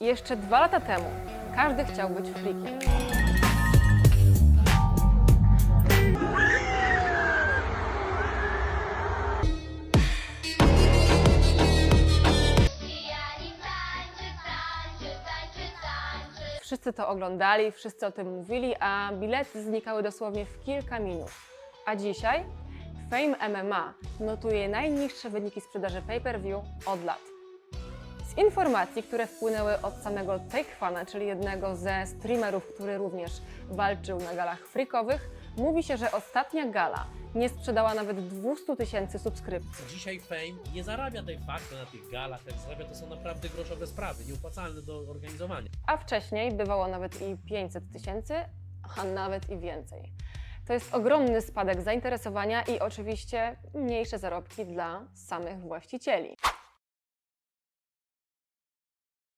Jeszcze dwa lata temu każdy chciał być tańczy. Wszyscy to oglądali, wszyscy o tym mówili, a bilety znikały dosłownie w kilka minut. A dzisiaj Fame MMA notuje najniższe wyniki sprzedaży pay-per-view od lat. Z informacji, które wpłynęły od samego Takefana, czyli jednego ze streamerów, który również walczył na galach freakowych, mówi się, że ostatnia gala nie sprzedała nawet 200 tysięcy subskrypcji. Dzisiaj Fame nie zarabia de facto na tych galach, jak zarabia to są naprawdę groszowe sprawy, nieopłacalne do organizowania. a wcześniej bywało nawet i 500 tysięcy, a nawet i więcej. To jest ogromny spadek zainteresowania i oczywiście mniejsze zarobki dla samych właścicieli.